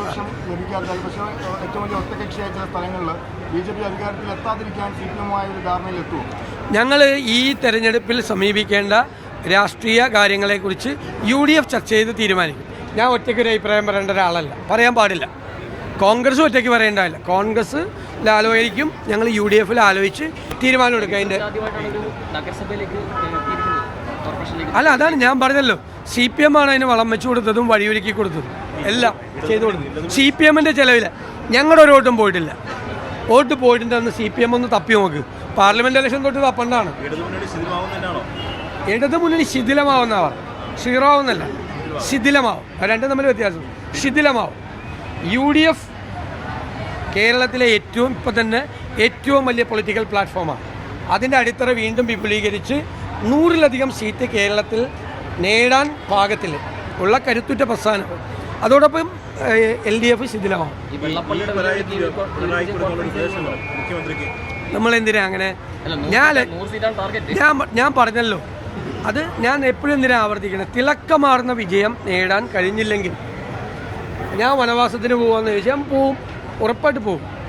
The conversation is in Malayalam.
ഭൂരിപക്ഷം ലഭിക്കാത്ത പക്ഷേ ഏറ്റവും വലിയ ഒറ്റകക്ഷിയായ ചില സ്ഥലങ്ങളിൽ ബി ജെ പി അധികാരത്തിൽ എത്താതിരിക്കാൻ സി പി എമ്മുമായ ഒരു ധാരണയിലെത്തുമോ? ഞങ്ങൾ ഈ തെരഞ്ഞെടുപ്പിൽ സമീപിക്കേണ്ട രാഷ്ട്രീയ കാര്യങ്ങളെക്കുറിച്ച് യു ഡി എഫ് ചർച്ച ചെയ്ത് തീരുമാനിക്കും. ഞാൻ ഒറ്റയ്ക്ക് ഒരു അഭിപ്രായം പറയേണ്ട ഒരാളല്ല. പറയാൻ പാടില്ല. കോൺഗ്രസ് ഒറ്റയ്ക്ക് പറയേണ്ടതല്ല. കോൺഗ്രസ് ആലോചിക്കും ഞങ്ങൾ യു ഡി എഫിൽ ആലോചിച്ച് തീരുമാനം എടുക്കുക അതിന്റെ അല്ല അതാണ് ഞാൻ പറഞ്ഞല്ലോ. സി പി എം ആണ് അതിന് വളം വെച്ച് കൊടുത്തതും വഴിയൊരുക്കി കൊടുത്തതും. എല്ലാം ചെയ്തു കൊടുത്തത്. സി പി എമ്മിന്റെ ചിലവില്ല ഞങ്ങളുടെ ഒരു വോട്ടും പോയിട്ടില്ല. വോട്ട് പോയിട്ടുണ്ടെന്ന് സി പി എം ഒന്ന് തപ്പി നോക്ക്. പാർലമെന്റ് ഇലക്ഷൻ തൊട്ട് തപ്പണ്ടാണ്. ഇടത് മുന്നണി ശിഥിലമാവുന്നവർ. ക്ഷീറാവുന്നല്ല ശിഥിലമാവും. രണ്ടും തമ്മിൽ വ്യത്യാസം. ശിഥിലമാവും. യു ഡി എഫ് കേരളത്തിലെ ഏറ്റവും ഇപ്പം തന്നെ ഏറ്റവും വലിയ പൊളിറ്റിക്കൽ പ്ലാറ്റ്ഫോമാണ് അതിന്റെ അടിത്തറ വീണ്ടും വിപുലീകരിച്ച് നൂറിലധികം സീറ്റ് കേരളത്തിൽ നേടാൻ പാകത്തിൽ ഉള്ള കരുത്തുറ്റ പ്രസ്ഥാനം. അതോടൊപ്പം എൽ ഡി എഫ് ശിഥിലമാവും. എന്തിനാ അങ്ങനെ? ഞാൻ ഞാൻ ഞാൻ പറഞ്ഞല്ലോ. അത് ഞാൻ എപ്പോഴും എന്തിനാ ആവർത്തിക്കണം? തിളക്കമാർന്ന വിജയം നേടാൻ കഴിഞ്ഞില്ലെങ്കിൽ. ഞാൻ വനവാസത്തിന് പോകാമെന്ന് ചോദിച്ചാൽ പോവും. ഉറപ്പായിട്ട് പോവും.